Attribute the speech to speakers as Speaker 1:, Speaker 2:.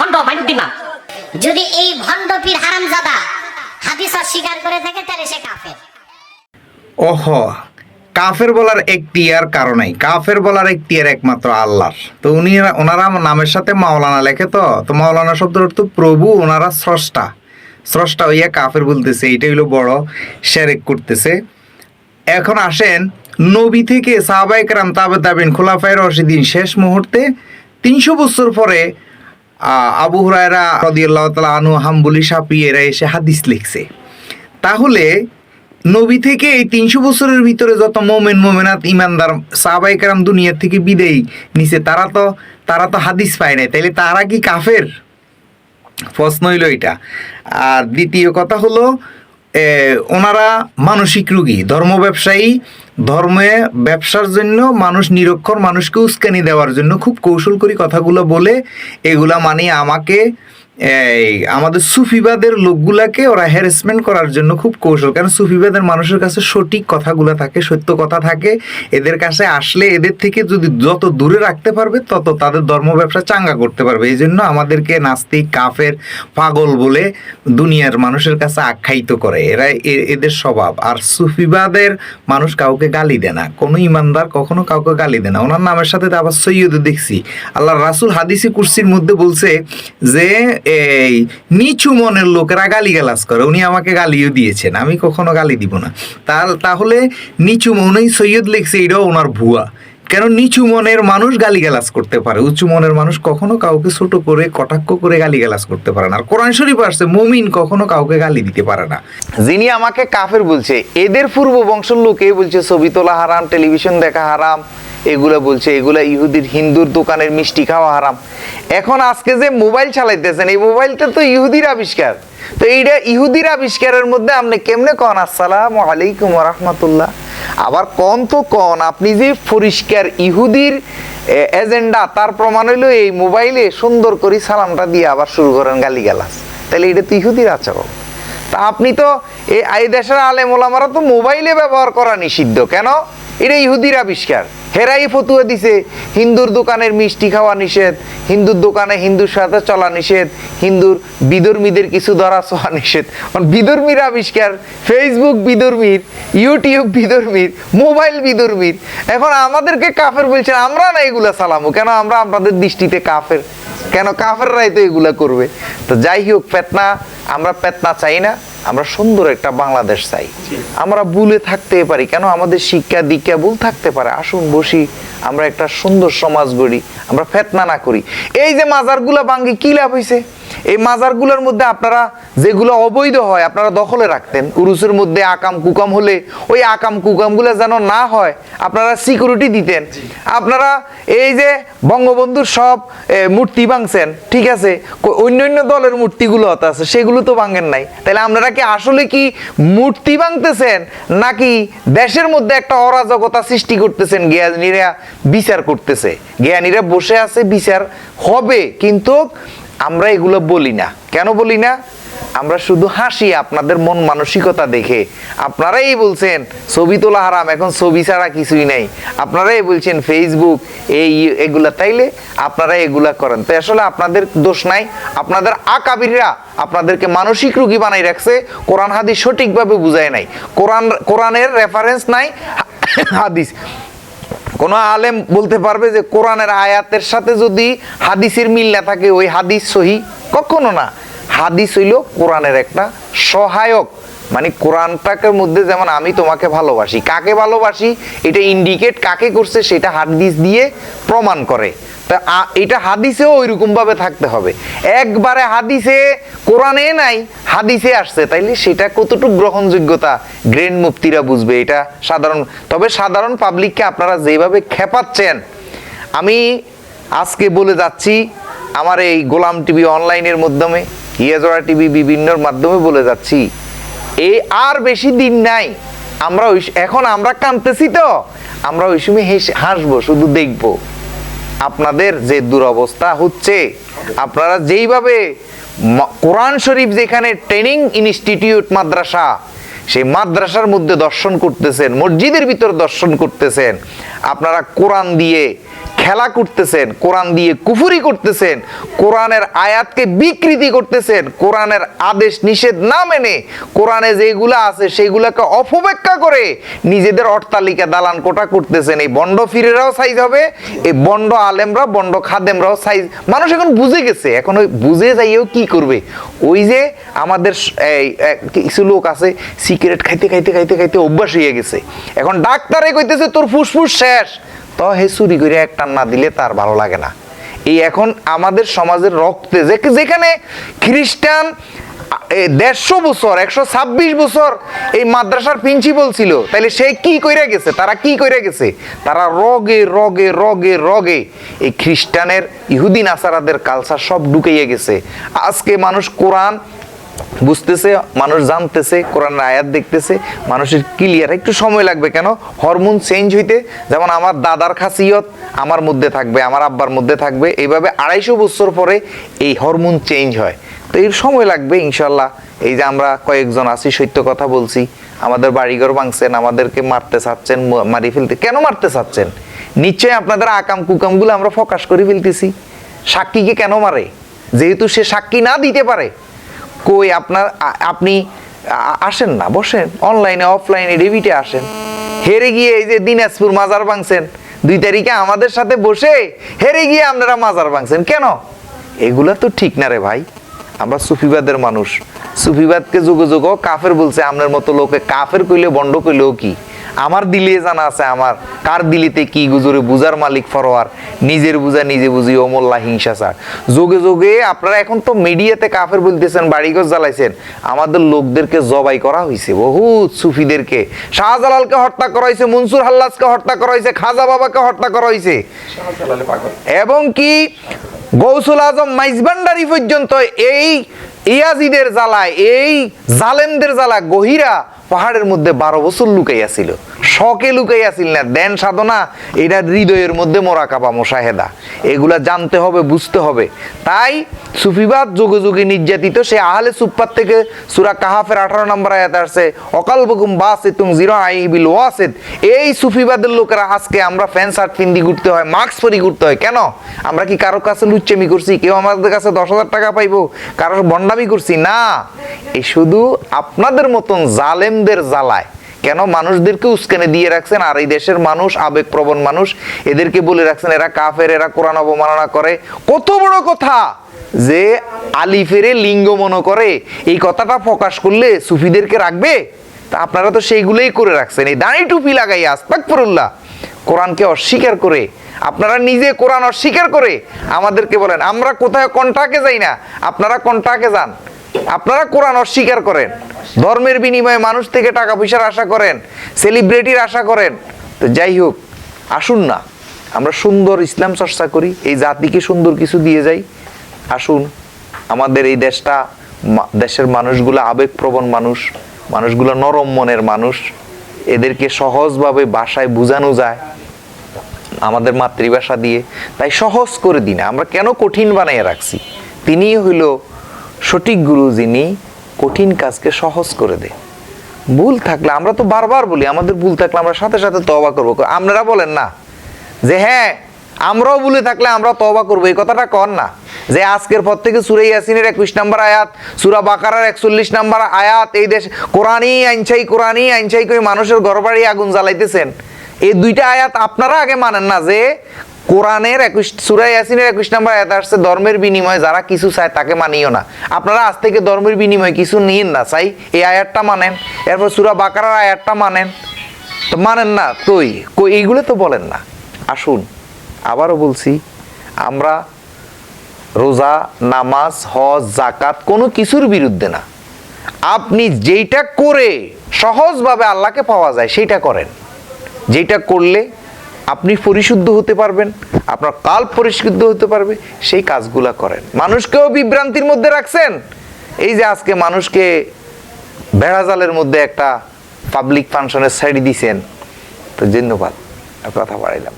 Speaker 1: ভণ্ড মাইনুদ্দিন নাম
Speaker 2: যদি এই ভণ্ড পীর হারামজাদা হাদিস অস্বীকার করে থাকে তাহলে সে কাফের।
Speaker 3: ওহ কাফের বলার একটি আর কারণেই কাফের বলার আর একমাত্র আল্লাহর। তো উনি ওনারা নামের সাথে মাওলানা লেখে তো। তো মাওলানা শব্দের অর্থ প্রভু ওনারা স্রষ্টা। স্রষ্টা হইয়া কাফের বলতেছে এইটা হইল বড় শেরেক করতেছে। এখন আসেন নবী থেকে সাহাবাই কারাম তাবে তাবিন খোলাফায় রশিদিন শেষ মুহূর্তে তিনশো বছর পরে আবু হুরায়রা রদিয়াল্লাহ তালা আনু হাম্বুলি সাপি এরা এসে হাদিস লিখছে। তাহলে নবী থেকে এই তিনশো বছরের ভিতরে যত মোমেন, মোমেনাত ইমানদার সাহাবাই দুনিয়ার থেকে বিদেয়ী নিছে, তারা তো তারা তো হাদিস পায় নাই। তাইলে তারা কি কাফের? প্রশ্ন হইল এটা আর দ্বিতীয় কথা হলো ওনারা মানসিক রুগী, ধর্ম ব্যবসায়ী। ধর্মে ব্যবসার জন্য মানুষ নিরক্ষর মানুষকে উস্কানি দেওয়ার জন্য খুব কৌশল করি কথাগুলো বলে, এগুলা মানে আমাকে এই, আমাদের সুফিবাদের লোকগুলাকে ওরা হ্যারাসমেন্ট করার জন্য খুব কৌশল। কারণ সুফিবাদের মানুষের কাছে সঠিক কথাগুলো থাকে, সত্য কথা থাকে। এদের কাছে আসলে এদের থেকে যদি যত দূরে রাখতে পারবে, তত তাদের ধর্ম ব্যবসা চাঙ্গা করতে পারবে। এই জন্য আমাদেরকে নাস্তিক, কাফের, পাগল বলে দুনিয়ার মানুষের কাছে আখ্যায়িত করে। এরা এদের স্বভাব। আর সুফিবাদের মানুষ কাউকে গালি দেয় না। কোনো ইমানদার কখনো কাউকে গালি দেয় না। ওনার নামের সাথে আবার সৈয়দ দেখছি। আল্লাহ রাসুল হাদিসি কুরসির মধ্যে বলছে যে এই নিচু মনের লোকেরা গালি গালাজ করে। উনি আমাকে গালিও দিয়েছেন, আমি কখনো গালি দিব না। তার, তাহলে নিচু মনেই সৈয়দ লিখছে, এটাও ওনার ভুয়া। কেন নিচু মনের মানুষ গালিগালাজ করতে পারে? উঁচু মনের মানুষ কখনো কাউকে ছোট করে, কটাক্ষ করে গালিগালাজ করতে পারে না। কোরআন শরীফ আসছে, মুমিন কখনো কাউকে গালি দিতে পারে না।
Speaker 4: যিনি আমাকে কাফের বলছে, এদের পূর্ব বংশের লোক বলছে, ছবি তোলা হারাম, টেলিভিশন দেখা হারাম। এগুলা বলছে, এগুলা ইহুদির হিন্দুর দোকানের মিষ্টি খাওয়া হারাম। এখন আজকে যে মোবাইল চালাইতেছেন, এই মোবাইলটা তো ইহুদির আবিষ্কার। তো এইটা ইহুদির আবিষ্কারের মধ্যে আপনি কেমনে কন? আসসালাম আলাইকুম রহমতুল্লাহ আবার কন তো কন, আপনি যে পরিষ্কার ইহুদির এজেন্ডা, তার প্রমাণ হইল এই মোবাইলে সুন্দর করে সালামটা দিয়ে আবার শুরু করেন গালিগালাজ। তাহলে এটা তো ইহুদির আচরণ। তা আপনি তো এই দেশের আলেম ওলামারা তো মোবাইলে ব্যবহার করা নিষিদ্ধ। কেন? এটা ইহুদির আবিষ্কার। হেরাই ফতুয়া দিছে। হিন্দুর দোকানের মিষ্টি খাওয়া নিষেধ, হিন্দুর দোকানে হিন্দুর সাথে চলা নিষেধ, হিন্দুর বিধর্মীদের কিছু ধরা ছোঁয়া নিষেধ। কারণ বিধর্মীর আবিষ্কার ফেসবুক বিধর্মীর ইউটিউব বিধর্মীর মোবাইল বিধর্মীর এখন আমাদেরকে কাফের বলছেন, আমরা না এগুলা চালামো কেন আমরা আপনাদের দৃষ্টিতে কাফের? কেন কাফেররাই তো এগুলা করবে? তো যাই হোক পেতনা আমরা পেতনা চাই না। আমরা সুন্দর একটা বাংলাদেশ চাই। আমরা ভুলে থাকতে পারি কেন? আমাদের শিক্ষা দীক্ষা ভুল থাকতে পারে। আসুন বসি আমরা একটা সুন্দর সমাজ গড়ি আমরা ফেতনা না করি। এই যে মাজারগুলা ভাঙ্গি কি লাভ হয়েছে এই মাজারগুলোর মধ্যে আপনারা যেগুলো অবৈধ হয় আপনারা দখলে রাখতেন। উরুসের মধ্যে আকাম কুকাম হলে ওই আকাম কুকামগুলো যেন না হয় আপনারা সিকিউরিটি দিতেন। আপনারা এই যে বঙ্গবন্ধুর সব মূর্তি ভাঙছেন ঠিক আছে? অন্য অন্য দলের মূর্তিগুলো হতে আছে সেগুলো তো ভাঙেন নাই। তাহলে আপনারা কি আসলে কি মূর্তি ভাঙতেছেন নাকি দেশের মধ্যে একটা অরাজকতা সৃষ্টি করতেছেন জ্ঞানীরা বিচার করতেছে? জ্ঞানীরা বসে আছে বিচার হবে কিন্তু আমরা এগুলো বলি না। কেন বলি না? আমরা শুধু হাসি, আপনাদের মন মানসিকতা দেখে। আপনারাই বলছেন, ছবি তোলা হারাম, এখন ছবি ছাড়া কিছুই নাই। আপনারাই বলছেন ফেসবুক এই, এগুলা। তাইলে আপনারা এগুলা করেন। তো আসলে আপনাদের দোষ নাই। আপনাদের আকাবিররা আপনাদেরকে মানসিক রুগী বানাই রাখছে। কোরআন হাদিস সঠিকভাবে বুঝায় নাই। কোরআন, কোরআনের রেফারেন্স নাই, হাদিস। কোন আলেম বলতে পারবে যে কোরআনের আয়াতের সাথে যদি হাদিসের মিল না থাকে, ওই হাদিস সহি? কখনো না। হাদিস হইল কোরআনের একটা সহায়ক। মানে কোরআনটাকে মধ্যে যেমন আমি তোমাকে ভালোবাসি, কাকে ভালোবাসি? এটা ইন্ডিকেট কাকে করছে, সেটা হাদিস দিয়ে প্রমাণ করে। তা এটা হাদিসেও ওইরকম ভাবে থাকতে হবে। একবারে হাদিসে, কোরআনে নাই, হাদিসে আসছে। তাইলে সেটা কতটুকু গ্রহণযোগ্যতা? গ্রেন মুফতিরা বুঝবে এটা সাধারণ। তবে সাধারণ পাবলিককে আপনারা যেভাবে খেপাচ্ছেন, আমি আজকে বলে যাচ্ছি, আমার এই গোলাম টিভি অনলাইনের মাধ্যমে, ইয়াজরা টিভি বিভিন্নর মাধ্যমে বলে যাচ্ছি এই আর বেশি দিন নাই। আমরা ওই এখন আমরা কাঁদতেছি তো, আমরা ওই সময় হেসে, হাসবো, শুধু দেখব। আপনাদের যে দুরবস্থা হচ্ছে, আপনারা যেইভাবে কোরআন শরীফ যেখানে ট্রেনিং ইনস্টিটিউট মাদ্রাসা, সেই মাদ্রাসার মধ্যে দর্শন করতেছেন, মসজিদের ভিতর দর্শন করতেছেন, আপনারা কোরআন দিয়ে খেলা করতেছেন, কোরআন দিয়ে কুফুরি করতেছেন, কোরআনের আয়াতকে বিকৃতি করতেছেন, কোরআনের আদেশ নিষেধ না মেনে কোরআনে যেগুলো আছে সেগুলোকে অপব্যাখ্যা করে নিজেদের অট্টালিকা দালান কোটা করতেছেন। এই বন্ড ফিরেরাও সাইজ হবে, এই বন্ড আলেমরা, বন্ড খাদেমরাও সাইজ। মানুষ এখন বুঝে গেছে, এখন ওই বুঝে যাইও কি করবে? ওই যে আমাদের কিছু লোক আছে, সিগারেট খাইতে খাইতে খাইতে খাইতে অভ্যাস হয়ে গেছে। এখন ডাক্তারে কইতেছে, তোর ফুসফুস শেষ। তো হে চুরি করে এক না দিলে তার ভালো লাগে না। এই এখন আমাদের সমাজের রক্তে যেখানে খ্রিস্টান দেড়শো বছর, একশো ছাব্বিশ বছর এই মাদ্রাসার প্রিন্সিপাল ছিল, তাইলে সে কি কইরা গেছে? তারা কি কইরা গেছে? তারা রগে রগে রগে রগে এই খ্রিস্টানের ইহুদিন আসারাদের কালচার সব ঢুকাইয়া গেছে। আজকে মানুষ কোরআন বুঝতেছে, মানুষ জানতেছে কোরআন আয়াত দেখতেছে, মানুষের ক্লিয়ার একটু সময় লাগবে কেন? হরমোন চেঞ্জ হইতে, যেমন আমার দাদার খাসিয়ত আমার মধ্যে থাকবে, আমার আব্বার মধ্যে থাকবে, এইভাবে আড়াইশো বছর পরে এই হরমোন চেঞ্জ হয়। তো এর সময় লাগবে, ইনশাল্লাহ। এই যে আমরা কয়েকজন আছি, সত্য কথা বলছি, আমাদের বাড়িঘর ভাঙছেন, আমাদেরকে মারতে চাচ্ছেন মারি ফেলতে, কেন মারতে চাচ্ছেন? নিশ্চয়ই আপনাদের আকাম কুকামগুলো আমরা ফোকাস করে ফেলতেছি। সাক্ষীকে কেন মারে? যেহেতু সে সাক্ষী না দিতে পারে কই আপনার আপনি আসেন না, বসেন। অনলাইনে অফলাইনে ডেবিটে আসেন। হেরে গিয়ে এই যে দিনাজপুর মাজার ভাঙছেন, দুই তারিখে আমাদের সাথে বসে হেরে গিয়ে আপনারা মাজার ভাঙছেন, কেন? এগুলা তো ঠিক না রে ভাই। আমরা সুফিবাদের মানুষ। সুফিবাদকে যুগ যুগ কাফের বলছে আপনার মতো লোকে কাফের কইলে বন্ড কইলেও কি? আমার দিলে জানা আছে আমার। কার দিলিতে কি গুজরে বুজার মালিক ফরোয়ার? নিজের বুঝা নিজে বুঝি অমল্লা হিংসাচার যোগে যোগে আপনারা এখন তো মিডিয়াতে কাফের বলতেছেন বাড়িঘর জ্বালাইছেন। আমাদের লোকদেরকে জবাই করা হয়েছে বহুত সুফিদেরকে। শাহজালালকে হত্যা করা হয়েছে মনসুর হাল্লাসকে হত্যা করা হয়েছে খাজা বাবাকে হত্যা করা হয়েছে এবং কি গৌসুল আজম মাইজবান্ডারি পর্যন্ত এই ইয়াজিদের জ্বালায়, এই জালেমদের জ্বালা গহিরা পাহাড়ের মধ্যে বারো বছর লুকাইয়াছিল শখে লুকাইয়াছিল না, দেন সাধনা এটা হৃদয়ের মধ্যে মোরাকাবা মোশাহেদা। এগুলা জানতে হবে, বুঝতে হবে। তাই সুফিবাদ যুগে যুগে নির্যাতিত, সে আহলে সুপ্পার থেকে সুরা কাহাফের আঠারো নম্বর আয়াত আসছে, অকাল বকুম বাসে তুম জিরো আই বিল ওয়াসেদ। এই সুফিবাদের লোকেরা আজকে আমরা ফ্যান শার্ট পিন্দি ঘুরতে হয়, মাস্ক পরি ঘুরতে হয়। কেন? আমরা কি কারও কাছে লুচ্চেমি করছি? কেউ আমাদের কাছে দশ হাজার টাকা পাইবো? কারোর বন্ডামি করছি, না। এই শুধু আপনাদের মতন জালেমদের জ্বালায়। কেন মানুষদেরকে উস্কানে দিয়ে রাখছেন? আর এই দেশের মানুষ, আবেগপ্রবণ মানুষ, এদেরকে বলে রাখছেন, এরা কাফের, এরা কোরআন অবমাননা করে। কত বড় কথা যে আলিফেরে লিঙ্গ মনে করে। এই কথাটা প্রকাশ করলে সুফিদেরকে রাখবে? তা আপনারা তো সেইগুলোই করে রাখছেন। এই দাঁড়ি টুপি লাগাই আস্তাকফিরুল্লাহ কোরআনকে অস্বীকার করে, আপনারা নিজে কোরআন অস্বীকার করে আমাদেরকে বলেন, আমরা কোথায় কন্টাকে যাই না, আপনারা কন্টাকে যান? আপনারা কোরআন অস্বীকার করেন, ধর্মের বিনিময়ে মানুষ থেকে টাকা পয়সার আশা করেন সেলিব্রিটির আশা করেন। তো যাই হোক, আসুন না, আমরা সুন্দর ইসলাম চর্চা করি, এই জাতিকে সুন্দর কিছু দিয়ে যাই। আসুন, আমাদের এই দেশটা দেশের মানুষগুলো আবেগপ্রবণ মানুষ, মানুষগুলো নরম মনের মানুষ এদেরকে সহজভাবে বাসায় বোঝানো যায়, আমাদের মাতৃভাষা দিয়ে। তাই সহজ করে দিন। আমরা কেন কঠিন বানাইয়া রাখছি? তিনি হইল সঠিক গুরু যিনি কঠিন কাজকে সহজ করে দেয় ভুল থাকলে আমরা তো বারবার বলি, আমাদের ভুল থাকলে আমরা সাথে সাথে তবা করব। আপনারা বলেন না যে হ্যাঁ আমরাও ভুলে থাকলে আমরা তবা করব। এই কথাটা কর না। যে আজকের পর থেকে সুরে ইয়াসিনের একুশ নম্বর আয়াত, সুরা বাকারার একচল্লিশ নম্বর আয়াত, এই দেশ কোরআনই আইনছাই কোরআনই আইনছাই করে মানুষের ঘর বাড়ি আগুন জ্বালাইতেছেন। এই দুইটা আয়াত আপনারা আগে মানেন না যে কোরআনের একুশ সুরাই ইয়াসিনের একুশ নম্বর আয়াত আসছে ধর্মের বিনিময়ে, যারা কিছু চায় তাকে মানিও না। আপনারা আজ থেকে ধর্মের বিনিময়ে কিছু নিন না, চাই এই আয়াতটা মানেন। এরপর সুরা বাকারার আয়াতটা মানেন। তো মানেন না তুই কই? এইগুলো তো বলেন না। আসুন। আবারও বলছি, আমরা রোজা, নামাজ, হজ জাকাত কোনো কিছুর বিরুদ্ধে না। আপনি যেইটা করে সহজভাবে আল্লাহকে পাওয়া যায় সেইটা করেন। যেটা করলে আপনি পরিশুদ্ধ হতে পারবেন, আপনার কাল পরিশুদ্ধ হতে পারবে, সেই কাজগুলা করেন। মানুষকেও বিভ্রান্তির মধ্যে রাখছেন? এই যে আজকে মানুষকে বেড়াজালের মধ্যে একটা পাবলিক ফাংশনের সাইড দিছেন, তো ধন্যবাদ কথা বাড়াইলাম।